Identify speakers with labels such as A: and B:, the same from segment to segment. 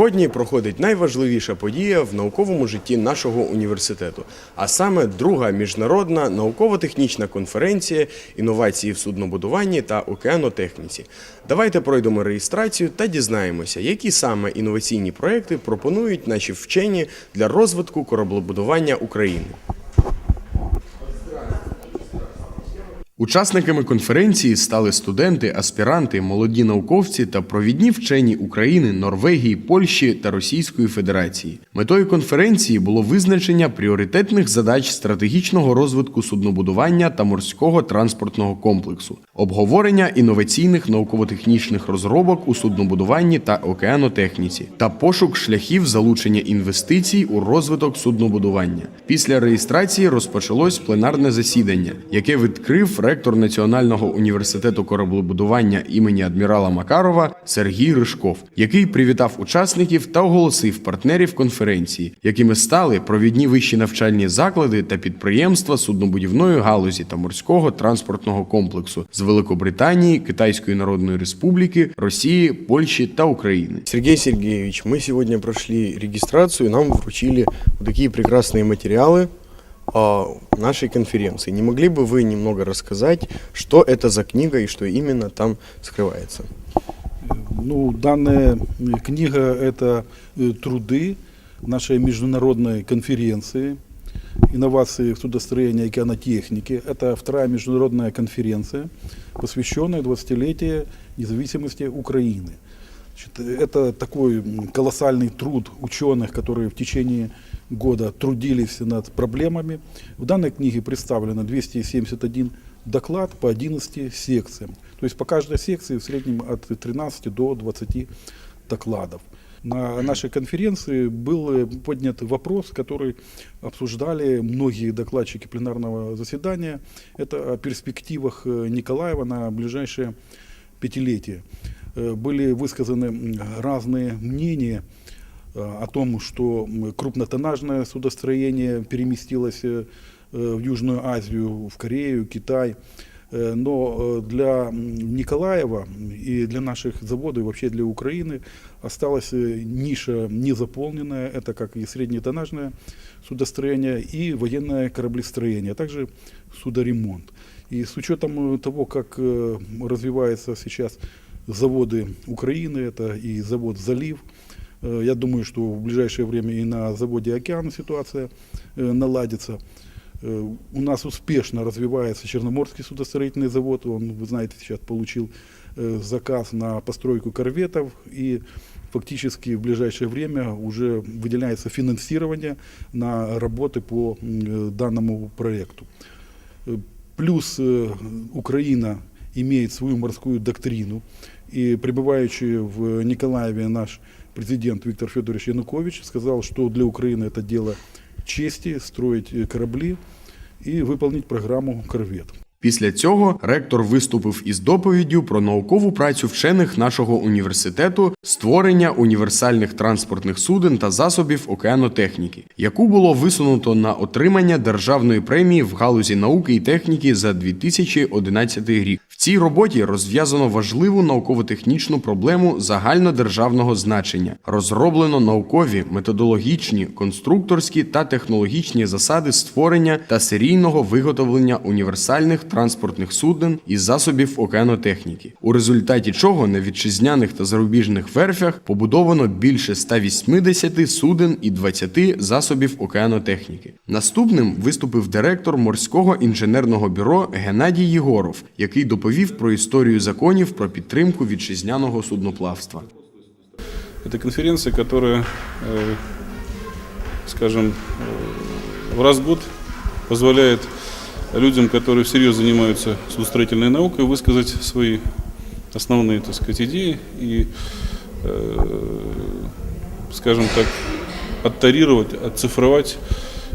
A: Сьогодні проходить найважливіша подія в науковому житті нашого університету, а саме друга міжнародна науково-технічна конференція інновації в суднобудуванні та океанотехніці. Давайте пройдемо реєстрацію та дізнаємося, які саме інноваційні проекти пропонують наші вчені для розвитку кораблебудування України. Учасниками конференції стали студенти, аспіранти, молоді науковці та провідні вчені України, Норвегії, Польщі та Російської Федерації. Метою конференції було визначення пріоритетних задач стратегічного розвитку суднобудування та морського транспортного комплексу, обговорення інноваційних науково-технічних розробок у суднобудуванні та океанотехніці та пошук шляхів залучення інвестицій у розвиток суднобудування. Після реєстрації розпочалось пленарне засідання, яке відкрив ректор Національного університету кораблебудування імені адмірала Макарова Сергій Ришков, який привітав учасників та оголосив партнерів конференції, якими стали провідні вищі навчальні заклади та підприємства суднобудівної галузі та морського транспортного комплексу з Великобританії, Китайської Народної Республіки, Росії, Польщі та України. Сергей Сергеевич, мы сегодня прошли регистрацию, нам вручили вот такие прекрасные материалы о Нашей конференции. Не могли бы вы немного рассказать, что это за книга и что именно там скрывается?
B: Ну, данная э, книга – это э, труды нашей международной конференции инновации в судостроении океанотехники. Это вторая международная конференция, посвященная 20-летию независимости Украины. Значит, это такой колоссальный труд ученых, которые в течение года трудились над проблемами. В данной книге представлено 271 доклад по 11 секциям. То есть по каждой секции в среднем от 13 до 20 докладов. На нашей конференции был э, поднят вопрос, который обсуждали многие докладчики пленарного заседания. Это о перспективах э, Николаева на ближайшее пятилетие. Э, Были высказаны м, разные мнения э, о том, что м, крупнотоннажное судостроение переместилось э, э, в Южную Азию, в Корею, Китай. Э, Но э, для м, Николаева и для наших заводов, и вообще для Украины осталась э, ниша незаполненная. Это как и среднетоннажное судостроение, и военное кораблестроение, а также судоремонт. И с учетом э, того, как э, развиваются сейчас заводы Украины, это и завод «Залив», э, я думаю, что в ближайшее время и на заводе «Океан» ситуация э, наладится. Э, У нас успешно развивается Черноморский судостроительный завод. Он, вы знаете, сейчас получил э, заказ на постройку корветов и фактически в ближайшее время уже выделяется финансирование на работы по м, э, данному проекту. Э, Плюс э, Украина имеет свою морскую доктрину, и пребывающий в Николаеве наш президент Виктор Федорович Янукович сказал, что для Украины это дело чести строить э, корабли и выполнить программу «Корвет».
A: Після цього ректор виступив із доповіддю про наукову працю вчених нашого університету створення універсальних транспортних суден та засобів океанотехніки, яку було висунуто на отримання державної премії в галузі науки і техніки за 2011 рік. В цій роботі розв'язано важливу науково-технічну проблему загальнодержавного значення. Розроблено наукові, методологічні, конструкторські та технологічні засади створення та серійного виготовлення універсальних транспортних суден і засобів океанотехніки, у результаті чого на вітчизняних та зарубіжних верфях побудовано більше 180 суден і 20 засобів океанотехніки. Наступним виступив директор морського інженерного бюро Геннадій Єгоров, який доповів про історію законів про підтримку вітчизняного судноплавства.
C: Это конференция, которая, э, скажем, э, раз в год позволяет людям, которые всерьез занимаются судостроительной наукой, высказать свои основные, так сказать, идеи и, э, скажем так, оттарировать, оцифровать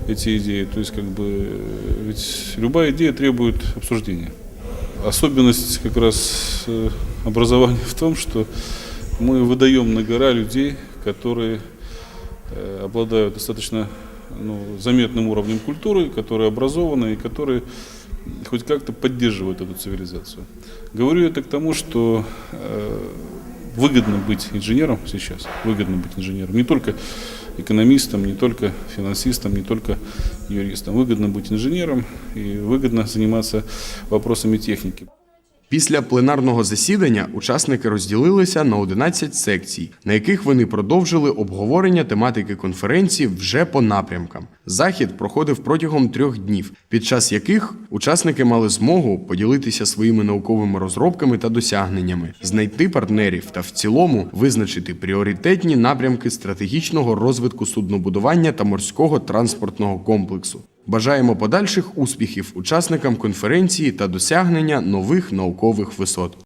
C: эти идеи. То есть, как бы, ведь любая идея требует обсуждения. Особенность как раз э, образования в том, что мы выдаем на гора людей, которые э, обладают достаточно ну, заметным уровнем культуры, которые образованы и которые хоть как-то поддерживают эту цивилизацию. Говорю это к тому, что э, выгодно быть инженером сейчас, выгодно быть инженером. Не только экономистом, не только финансистом, не только юристом. Выгодно быть инженером и выгодно заниматься вопросами техники.
A: Після пленарного засідання учасники розділилися на 11 секцій, на яких вони продовжили обговорення тематики конференції вже по напрямкам. Захід проходив протягом трьох днів, під час яких учасники мали змогу поділитися своїми науковими розробками та досягненнями, знайти партнерів та в цілому визначити пріоритетні напрямки стратегічного розвитку суднобудування та морського транспортного комплексу. Бажаємо подальших успіхів учасникам конференції та досягнення нових наукових висот.